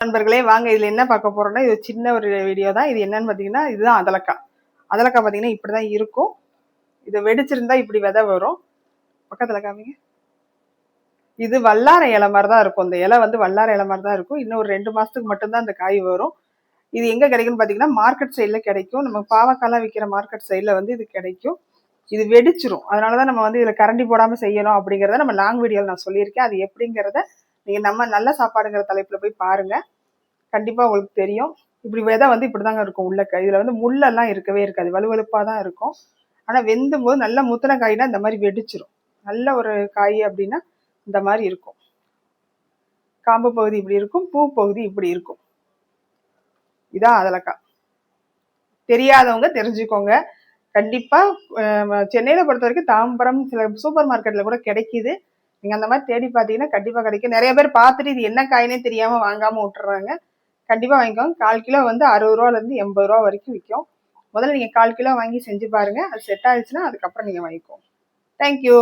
நண்பர்களே வாங்க இதுல என்ன பார்க்க போறோம்னா இது சின்ன ஒரு வீடியோ தான். இது என்னன்னு பாத்தீங்கன்னா இதுதான் அதலக்காய் அதலக்காய் பாத்தீங்கன்னா இப்படிதான் இருக்கும். இது வெடிச்சிருந்தா இப்படி விதை வரும். பக்கத்துல காமிங்க. இது வல்லார இலை மாதிரி தான் இருக்கும். இந்த இலை வந்து வல்லார இலை மாதிரி தான் இருக்கும். இன்னும் ஒரு ரெண்டு மாசத்துக்கு மட்டும்தான் இந்த காய் வரும். இது எங்க கிடைக்கும்னு பாத்தீங்கன்னா மார்க்கெட் சைட்ல கிடைக்கும். நம்ம பாவக்காலாம் விற்கிற மார்க்கெட் சைட்ல வந்து இது கிடைக்கும். இது வெடிச்சிரும். அதனாலதான் நம்ம வந்து இதுல கரண்டி போடாம செய்யணும் அப்படிங்கறத நம்ம லாங் வீடியோல நான் சொல்லியிருக்கேன். அது எப்படிங்கிறத நீங்கள் நம்ம நல்ல சாப்பாடுங்கிற தலைப்புல போய் பாருங்க. கண்டிப்பா உங்களுக்கு தெரியும். இப்படி விதை வந்து இப்படிதாங்க இருக்கும் உள்ளக்க. இதுல வந்து முள்ளெல்லாம் இருக்கவே இருக்காது. வலுவலுப்பா தான் இருக்கும். ஆனா வெந்தும் போது நல்ல முத்தின காய்னா இந்த மாதிரி வெடிச்சிரும். நல்ல ஒரு காய் அப்படின்னா இந்த மாதிரி இருக்கும். காம்பு பகுதி இப்படி இருக்கும் பூ பகுதி இப்படி இருக்கும். இதான் அதலக்காய் தெரியாதவங்க தெரிஞ்சுக்கோங்க. கண்டிப்பா அஹ், சென்னையில பொறுத்த வரைக்கும் தாம்பரம் சில சூப்பர் மார்க்கெட்ல கூட கிடைக்குது. நீங்க அந்த மாதிரி தேடி பார்த்தீங்கன்னா கண்டிப்பா கிடைக்கும். நிறைய பேர் பார்த்துட்டு இது என்ன காயினே தெரியாம வாங்காம விட்டுறாங்க. கண்டிப்பா வாங்கிக்கோங்க. கால் கிலோ வந்து அறுபது ரூபால இருந்து எண்பது ரூபா வரைக்கும் விற்கும் முதல்ல நீங்க கால் கிலோ வாங்கி செஞ்சு பாருங்க. அது செட் ஆயிடுச்சுன்னா அதுக்கப்புறம் நீங்க வாங்கிக்கோங்க. தேங்க்யூ